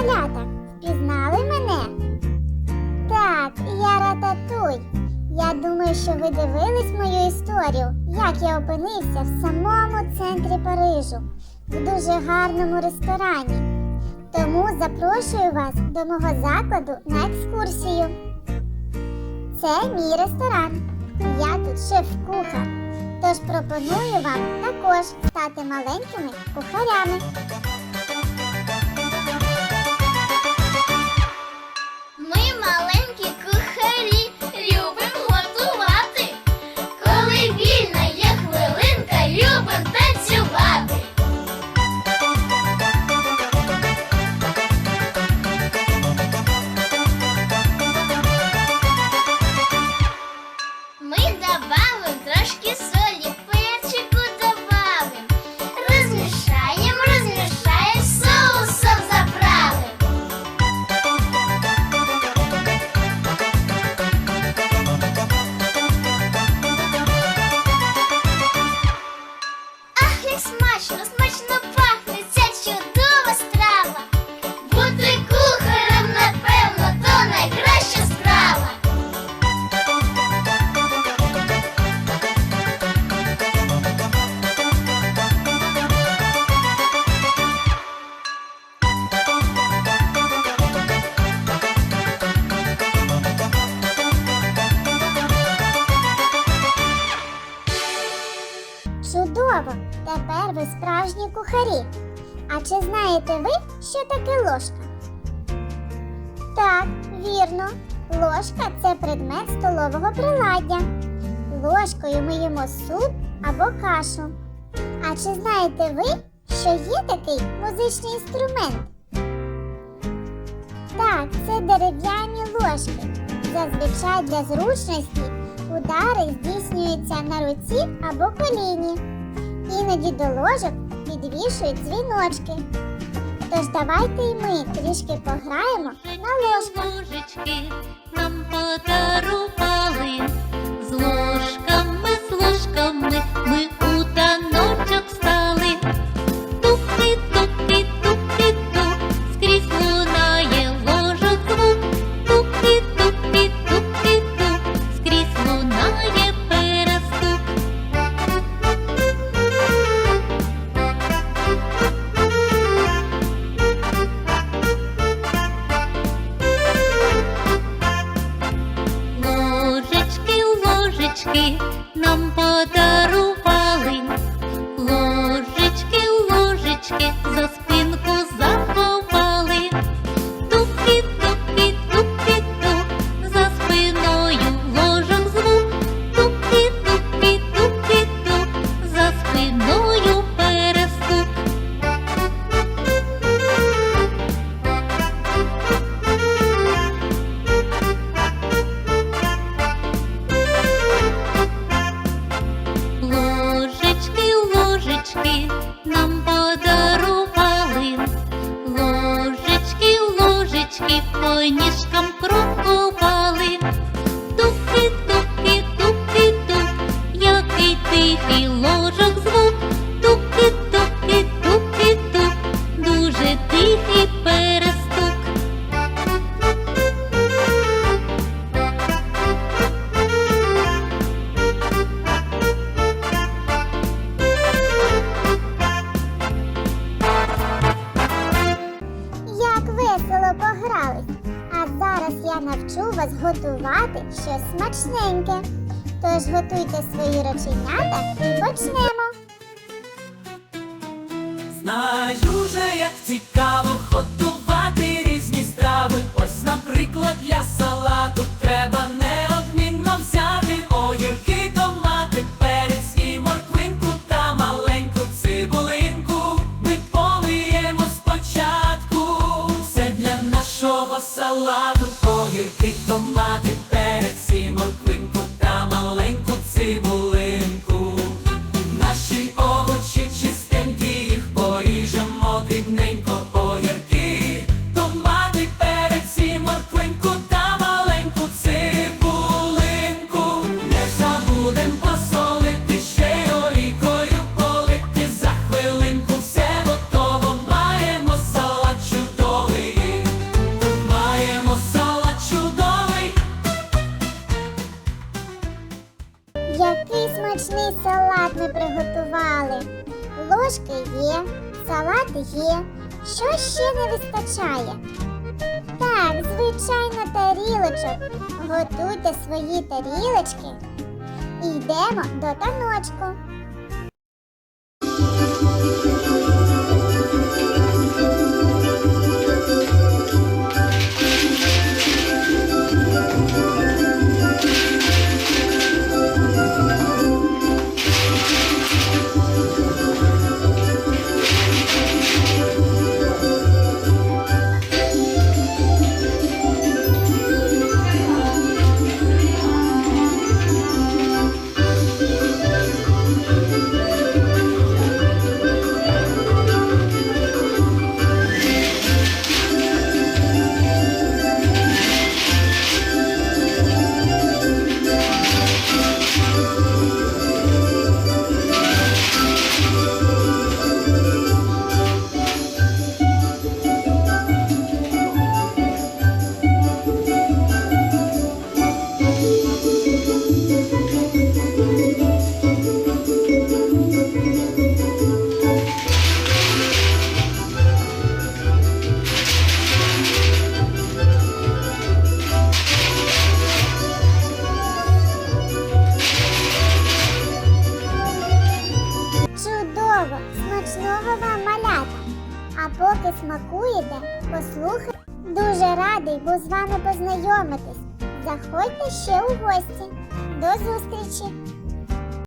малята, впізнали мене? Так, я Рататуй. Я думаю, що ви дивились мою історію, як я опинився в самому центрі Парижу, в дуже гарному ресторані. Тому запрошую вас до мого закладу на екскурсію. Це мій ресторан. Я тут шеф-кухар. Тож пропоную вам також стати маленькими кухарями. Тепер ви справжні кухарі. А чи знаєте ви, що таке ложка? Так, вірно. Ложка це предмет столового приладдя. Ложкою ми їмо суп або кашу. А чи знаєте ви, що є такий музичний інструмент? Так, це дерев'яні ложки. Зазвичай для зручності удари здійснюються на руці або коліні. Іноді до ложок підвішують дзвіночки. Тож давайте й ми трішки пограємо на ложках. Ложечки ложечки нам подарували. Ложечки, ложечки по ніжкам крокували. тупи, тупи, тупи, тук, який тихий ложок звук. Туки, навчу вас готувати щось смачненьке. Тож готуйте свої рученята і почнемо. Знаю вже, як цікаво готувати різні страви. Ось, наприклад, для салату треба неодмінно взяти огірки, томати, перець і морквинку та маленьку цибулинку. Ми полиємо спочатку. Все для нашого салату. Огірки, томати, перець і морквинку та маленьку цибулинку. Наші овочі чистенькі, їх поріжемо дрібненько Ложки є, салат є. Що ще не вистачає? Так, звичайно, тарілочок. Готуйте свої тарілочки. І йдемо до таночку. Смачного вам малята! А поки смакуєте, послухайте. Дуже радий був з вами познайомитись. Заходьте ще у гості. До зустрічі!